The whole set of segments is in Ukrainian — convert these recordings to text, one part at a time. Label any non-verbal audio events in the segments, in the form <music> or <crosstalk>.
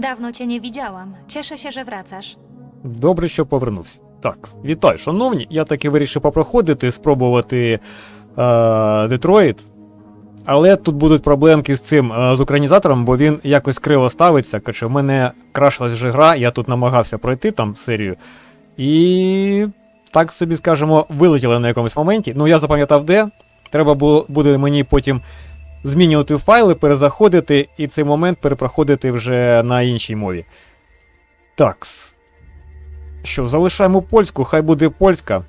Dawno cię nie widziałam. Cieszę się, że wracasz. Добре, що повернувся. Так, вітаю, шановні. Я таки вирішив попроходити, спробувати е, Детройт. Але тут будуть проблемки з цим е, з українізатором, бо він якось криво ставиться. Коротше, в мене крашилась вже гра, я тут намагався пройти там серію. І так собі, скажімо, вилетіли на якомусь моменті. Ну, я запам'ятав де. Треба було, буде мені потім змінювати файли, перезаходити, і цей момент перепроходити вже на іншій мові. Такс. Що, залишаємо польську, хай буде польська.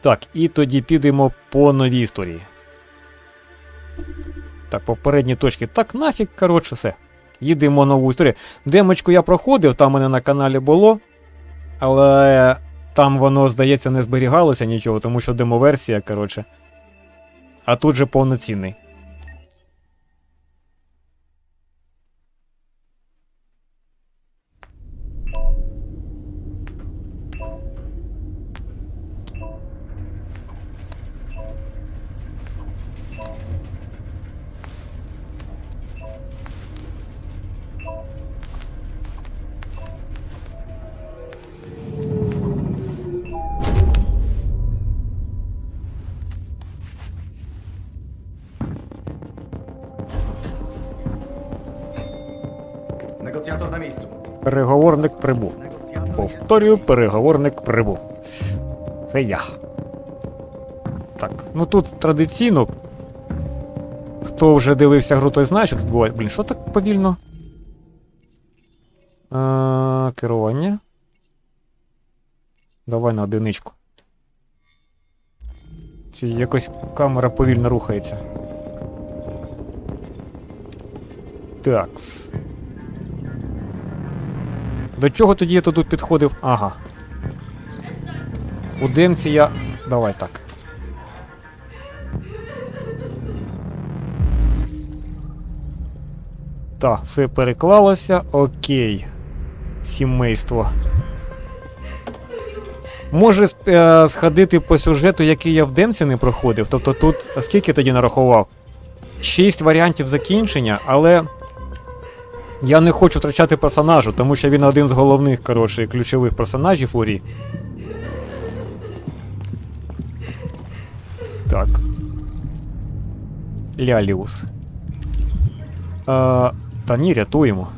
Так, і тоді підемо по новій історії. Так, попередні точки. Так, нафіг, коротше, все. Їдемо нову історію. Демочку я проходив, там мене на каналі було. Але там воно, здається, не зберігалося нічого, тому що демоверсія, коротше. А тут же повноцінний. Negocjator na miejscu. Переговорник прибув. Повторюю, переговорник прибув. Це я. Так, ну тут традиційно. Хто вже дивився гру, той знає, що тут буває. Блін, що так повільно? А, керування. Давай на одиничку. Чи якось камера повільно рухається. Такс. До чого тоді я тут підходив? Ага. У демці я. Давай так. Так, все переклалося. Окей. Сімейство. Може е, сходити по сюжету, який я в демці не проходив. Тобто тут скільки тоді нарахував? Шість варіантів закінчення, але я не хочу втрачати персонажу, тому що він один з головних, коротше, ключових персонажів у грі. Так. Ляліус. А, та ні, рятуємо.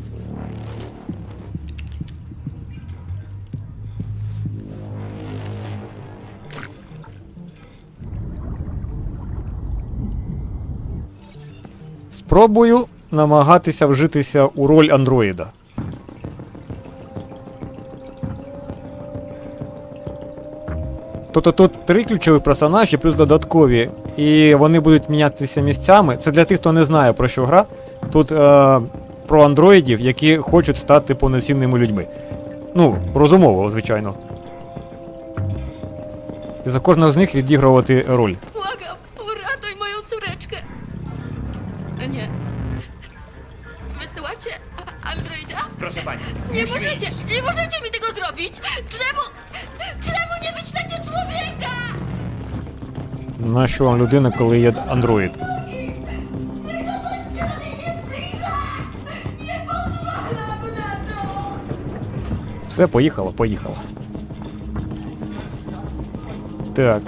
Спробую намагатися вжитися у роль андроїда. Тобто тут три ключові персонажі, плюс додаткові, і вони будуть мінятися місцями. Це для тих, хто не знає про що гра. Тут е, про андроїдів, які хочуть стати повноцінними людьми. Ну, розумово, звичайно. І за кожного з них відігрувати роль. Proszę pani. Nie musimy możecie, nie możecie mi tego zrobić! Czemu, czemu nie wyślecie człowieka? Нащо вам людина, коли є андроїд? Все, поїхала, поїхала. Так.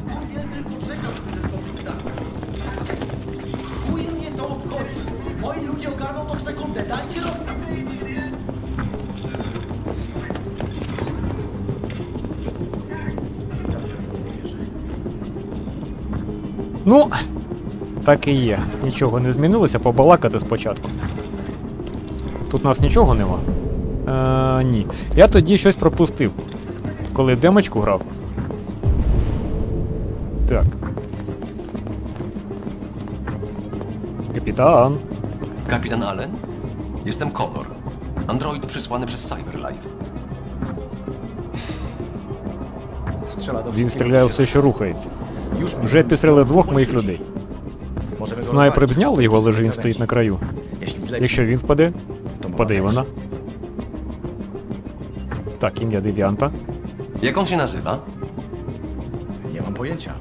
Skurwiel tylko czekał, żeby zeskoczyć z dachu. Chuj mnie to obchodzi. Moi ludzie ogarną to w sekundę. Dajcie. Ну, так і є. Нічого не змінилося, побалакати спочатку. Тут нас нічого нема. Е, ні. Я тоді щось пропустив, коли демочку грав. Так. Капітан. Kapitan Allen? Jestem Connor. Android przysłany przez Cyberlife. Strzela do Він wszystkiego, стріляє co все, що рухається. rusza. Już mi Вже to підстрелили wystarczy. двох моїх людей. Możemy go Снайпери б rozwalić. зняли його, але ж він Wszystkie стоїть на ręki. краю. Jeśli zleci, Якщо він впаде, to впаде і też. вона. Так, ім'я девіанта. Jak on się nazywa? Nie mam pojęcia.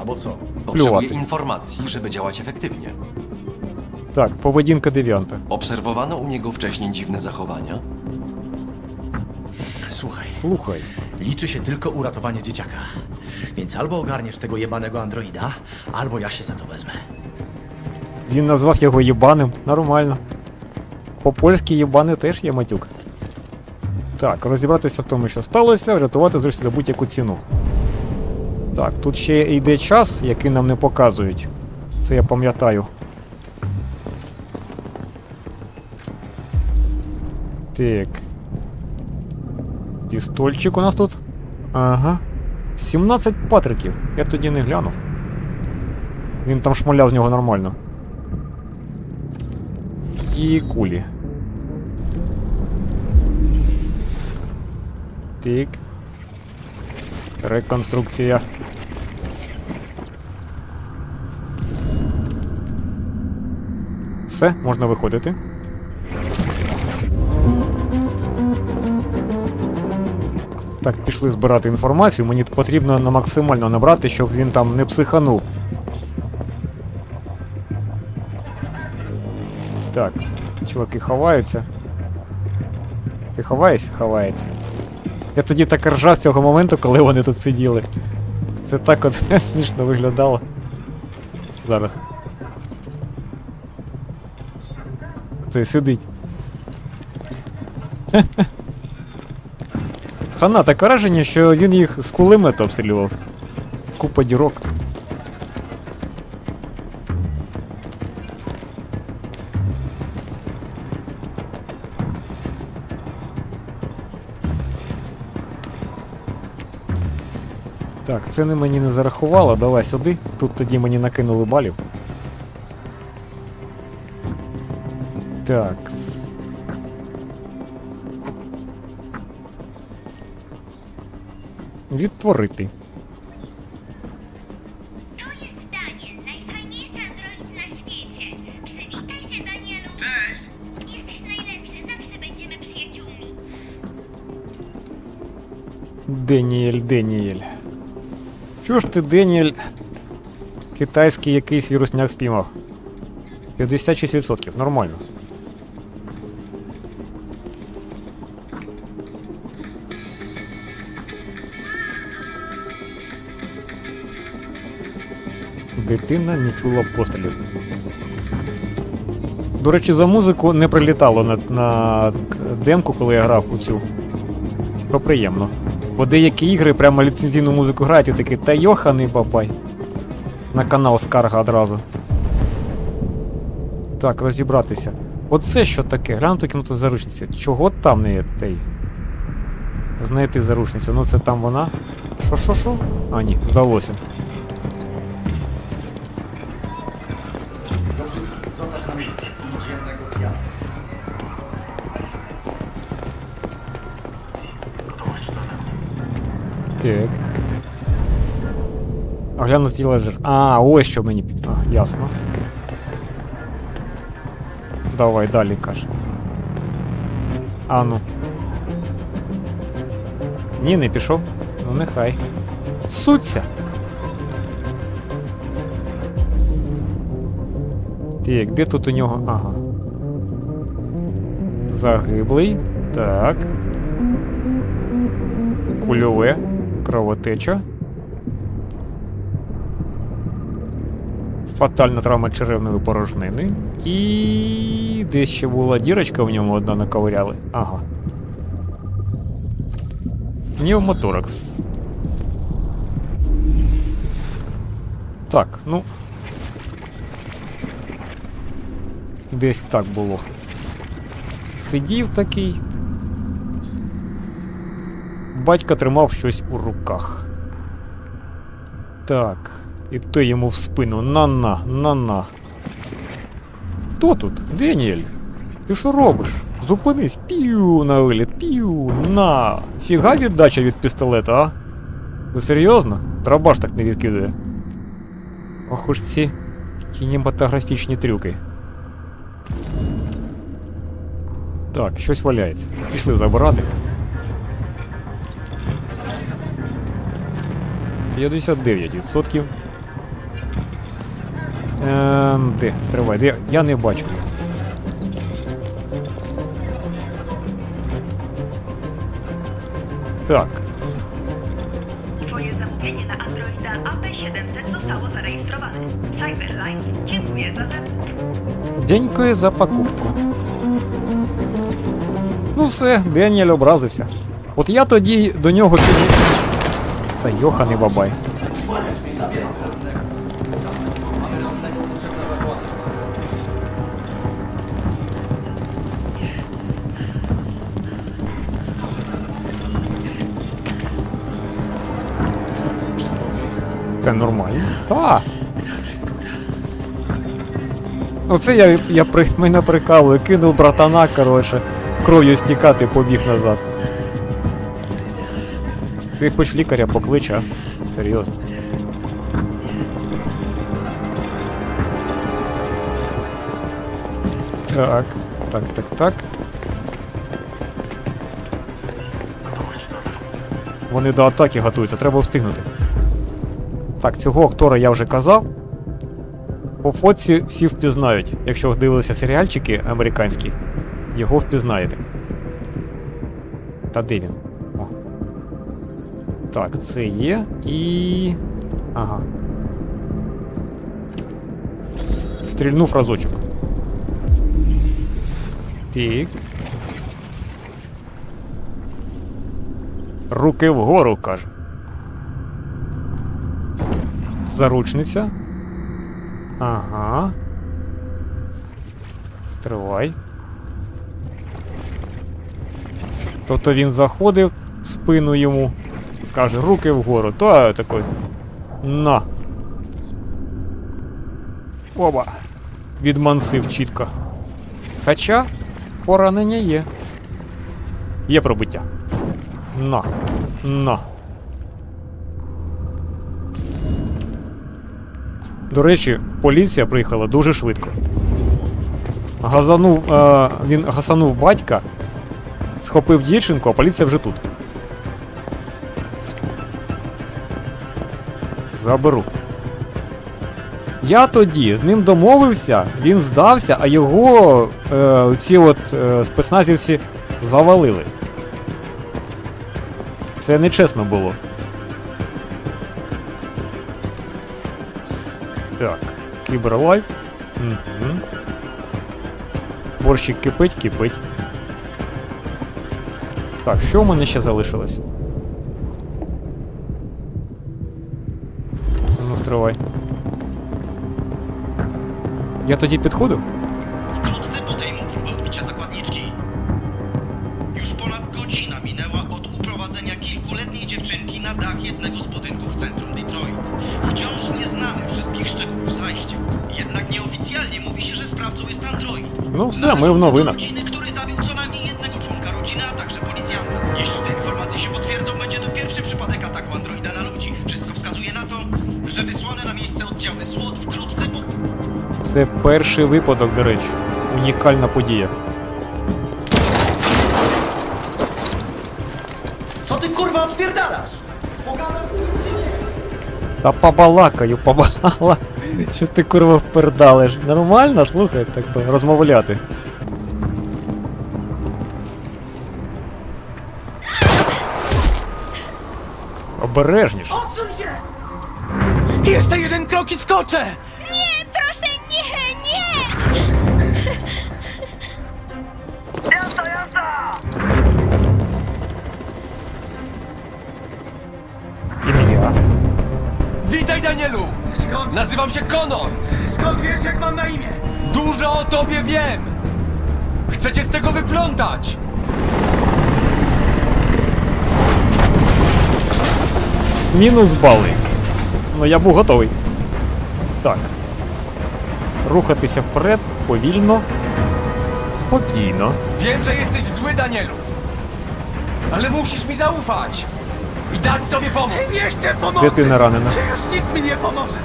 Albo co? Potrzebuję Plułaty. informacji, żeby działać efektywnie. Так, powedinka dziewiąta. Obserwowano u niego wcześniej dziwne zachowania? Słuchaj, Слухай. liczy się tylko uratowanie dzieciaka. Więc albo ogarniesz tego jebanego androida, albo ja się za to wezmę. Він назвав його єбаним. Нормально. По-польськи єбани теж є матюк. Так, розібратися в тому, що сталося, врятувати зрештою за будь-яку ціну. Так, тут ще йде час, який нам не показують. Це я пам'ятаю. Так. Пістольчик у нас тут. Ага. 17 патриків. Я тоді не глянув. Він там шмаляв з нього нормально. І кулі. Так. Реконструкція. Все, можна виходити. Так, пішли збирати інформацію. Мені потрібно на максимально набрати, щоб він там не психанув. Так, чуваки ховаються. Ти ховаєшся? Ховається. Я тоді так ржав з цього моменту, коли вони тут сиділи. Це так от <laughs> смішно виглядало. Зараз. Це сидить. <laughs> Хана, таке враження, що він їх з кулемета обстрілював. Купа дірок. Так, це не мені не зарахувало, давай сюди. Тут тоді мені накинули балів. Так. Przyjaciółmi. Деніель, Деніель. Чого ж ти, Деніель, китайський якийсь вірусняк спіймав? 56%, нормально. Дитина не чула пострілів. До речі, за музику не прилітало на, на демку, коли я грав у цю. Що приємно. Бо деякі ігри прямо ліцензійну музику грають і такі, та йоханий бабай. На канал скарга одразу. Так, розібратися. Оце що таке? Глянути кіното заручниця. Чого там не є той? Знайти заручницю. Ну це там вона. Що, що, що? А, ні, вдалося. Так. Оглянути лежер. А, ось що мені під. А, ясно. Давай, далі каже. А ну. Ні, не пішов. Ну нехай. Суться. Так, де тут у нього? Ага. Загиблий. Так. Кульове. Кровотеча. Фатальна травма черевної порожнини. І десь ще була дірочка в ньому одна наковиряли. Ага. Пневмоторакс. Так, ну. Десь так було. Сидів такий. Батько тримав щось у руках. Так. І той йому в спину. На-на, на-на. Хто тут? Деніель? Ти що робиш? Зупинись. Пів на виліт, пів. На. Фіга віддача від пістолета, а? Ви серйозно? Трабаш так не відкидує. Ох уж ці кінематографічні трюки. Так, щось валяється. Пішли забирати. 59%. Ем, де? Стривай, де? Я не бачу. Так. Twoje zamówienie na Androida AP700 zostało zarejestrowane. Cyberlife, dziękuję za zakup. Дякую за покупку. Ну все, Деніель образився. От я тоді до нього підійшов. Та йоханий бабай. Це нормально. Та. Оце я, я при, мене прикалую, кинув братана, коротше, кров'ю стікати, побіг назад. Ти хоч лікаря поклич, а? Серйозно. Так, так, так, так. Вони до атаки готуються, треба встигнути. Так, цього актора я вже казав. По фотці всі впізнають. Якщо дивилися серіальчики американські, його впізнаєте. Та де він? Так, це є і. Ага. Стрільнув разочок. Так. Руки вгору, каже. Заручниця. Ага. Стривай. Тобто він заходив в спину йому, каже, руки вгору, то а, такий. На. Оба. Відмансив чітко. Хоча поранення є. Є пробиття. На. На. До речі, поліція приїхала дуже швидко. Газанув, е, він гасанув батька, схопив дівчинку, а поліція вже тут. Заберу. Я тоді з ним домовився, він здався, а його е, ці от е, спецназівці завалили. Це нечесно було. Так, кіберлайф. Угу. Борщик кипить, кипить. Так, що в мене ще залишилось? Ну, стривай. Я тоді підходив? Wkrótce podejmą próbę odbicia zakładniczki. Już ponad godzina minęła od uprowadzenia kilkuletniej dziewczynki na dach jednego z budynków w centrum Detroit. Wciąż nie znamy wszystkich szczegółów zajścia. Jednak nieoficjalnie mówi się, że sprawcą jest android. Ну все, Należy ми в do новинах. Це перший випадок, до речі. Унікальна подія. Co ty kurwa odpierdalasz? Pogadasz z nim czy nie? Та побалакаю, побала. Що ти курва впердалиш? Нормально, слухай, так то розмовляти. Обережніше. Odsuń się! Jeszcze jeden krok i skoczę! Nie, proszę, nie, nie! Jazda, jazda! Emilia. Witaj, Danielu! Skąd? Nazywam się Konor! Skąd wiesz, jak mam na imię? Dużo o tobie wiem! Chcę cię z tego wyplątać! Minus bały. Ну я був готовий. Так. Рухатися вперед, повільно. Спокійно. Wiem, że jesteś zły, Danielu! Ale musisz mi zaufać! I dać sobie pomóc! Nie chcę pomocy! Дитина ранена. Już nikt mi nie pomoże!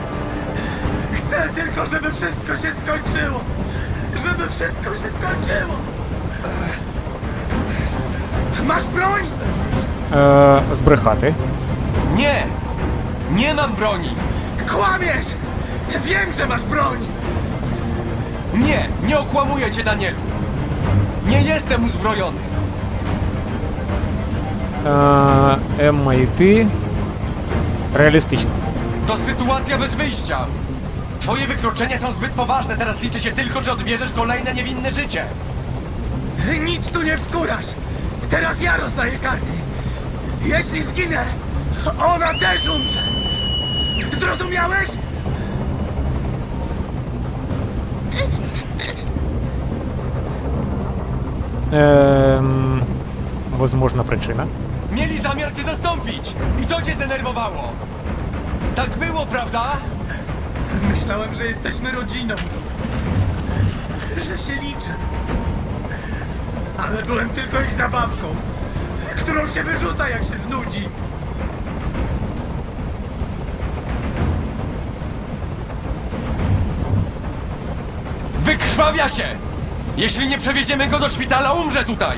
Chcę tylko, żeby wszystko się skończyło! Żeby wszystko się skończyło! Masz broń? Е, збрехати. Nie! Nie mam broni! Kłamiesz! Wiem, że masz broń! Nie, nie okłamuję cię, Danielu. Nie jestem uzbrojony. Е, Емма і ти. Реалістично. To sytuacja bez wyjścia. Twoje wykroczenia są zbyt poważne. Teraz liczy się tylko, czy odbierzesz kolejne niewinne życie. Nic tu nie wskórasz! Teraz ja rozdaję karty! Jeśli zginę, ona też umrze! Zrozumiałeś? Ем, возможна причина. Mieli zamiar cię zastąpić i to cię zdenerwowało. Tak było, prawda? Myślałem, że jesteśmy rodziną. Że się liczę. Ale byłem tylko ich zabawką, którą się wyrzuca, jak się znudzi. Wykrwawia się! Jeśli nie przewieziemy go do szpitala, umrze tutaj!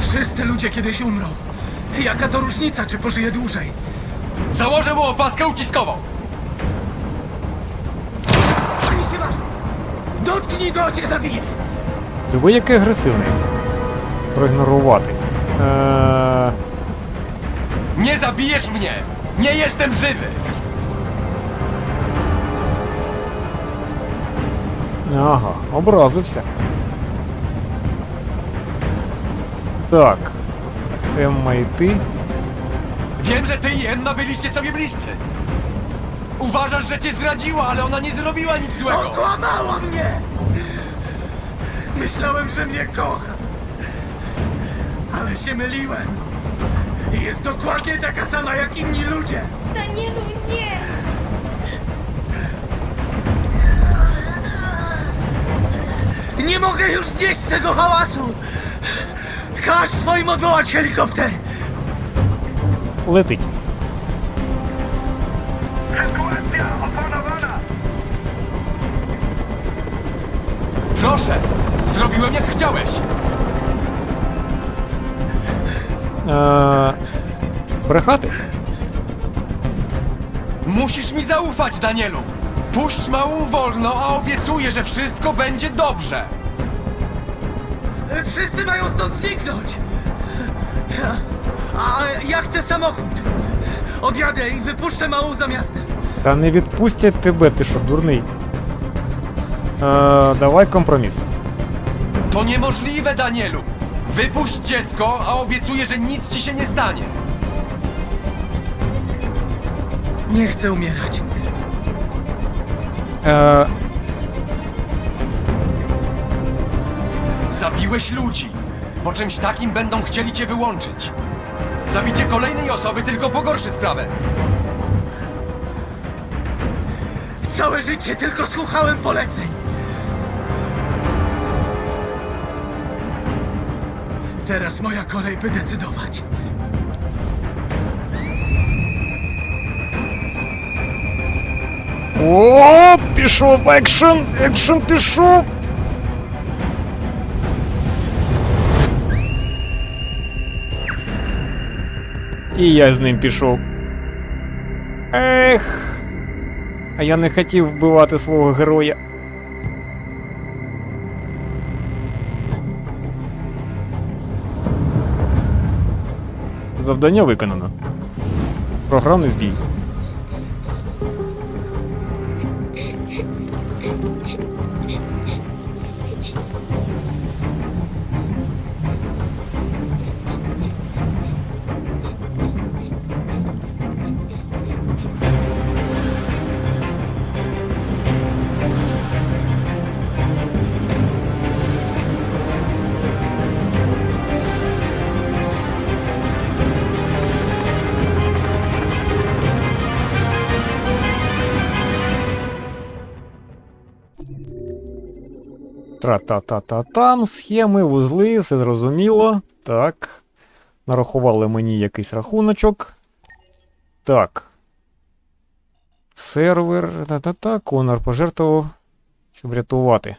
Wszyscy ludzie kiedyś umrą. Jaka to różnica, czy pożyje dłużej? Założę mu opaskę uciskową! Ani się masz! Dotknij go, cię zabiję! Диви, який агресивний. Проігнорувати. Е, Nie zabijesz mnie! Nie jestem żywy! ага, образився. Так. Емма і ти. Wiem, że ty i Emma byliście sobie bliscy! Uważasz, że cię zdradziła, ale ona nie zrobiła nic złego! Okłamała mnie! Myślałem, że mnie kocha. Ale się myliłem. Jest dokładnie taka sama jak inni ludzie. Danielu, nie! Nie mogę już znieść tego hałasu! Każ swoim odwołać helikopter! Летить. Proszę! Zrobiłem jak chciałeś! Е, брехати? Musisz mi zaufać, Danielu! Puść małą wolno, a obiecuję, że wszystko będzie dobrze! Wszyscy mają stąd zniknąć! A ja chcę samochód! Odjadę i wypuszczę małą za miastem. Та не відпустять тебе, ти що, дурний? Е, давай компроміс. To niemożliwe, Danielu! Wypuść dziecko, a obiecuję, że nic ci się nie stanie! Nie chcę umierać. Е, Zabiłeś ludzi. Po czymś takim będą chcieli cię wyłączyć. Zabicie kolejnej osoby tylko pogorszy sprawę. Całe życie tylko słuchałem poleceń. Teraz moja kolej, by decydować. О, пішов екшен! Екшен пішов! І я з ним пішов. Ех. А я не хотів вбивати свого героя. Завдання виконано. Програмний збій. Тра-та-та-та-там, схеми, вузли, все зрозуміло. Так. Нарахували мені якийсь рахуночок. Так. Сервер. Та-та-та. Конор пожертвував, щоб рятувати.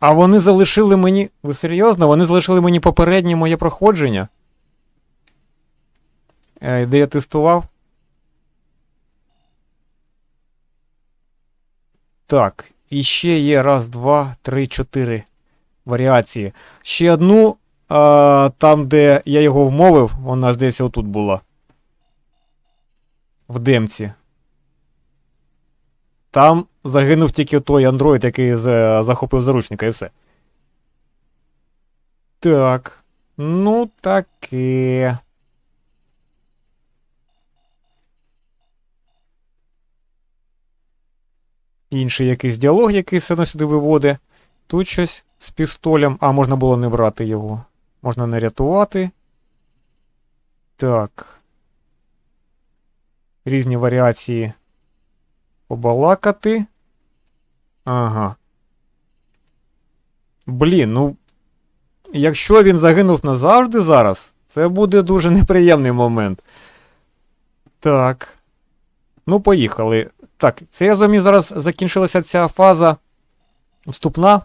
А вони залишили мені. Ви серйозно? Вони залишили мені попереднє моє проходження? Е, де я тестував? Так, і ще є раз, два, три, чотири варіації. Ще одну, а, там, де я його вмовив, вона десь отут була. В демці. Там загинув тільки той андроїд, який захопив заручника, і все. Так. Ну, таке. Інший якийсь діалог, який все сюди виводить. Тут щось з пістолем. А, можна було не брати його. Можна не рятувати. Так. Різні варіації. Побалакати. Ага. Блін, ну. Якщо він загинув назавжди зараз, це буде дуже неприємний момент. Так. Ну, поїхали. Так, це я зумів зараз закінчилася ця фаза вступна.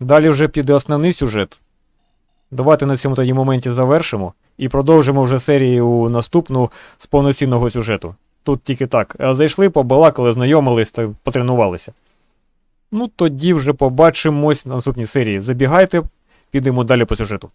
Далі вже піде основний сюжет. Давайте на цьому тоді моменті завершимо і продовжимо вже серію наступну з повноцінного сюжету. Тут тільки так. е, Зайшли, побалакали, знайомились та потренувалися. Ну, тоді вже побачимось на наступній серії. Забігайте, підемо далі по сюжету.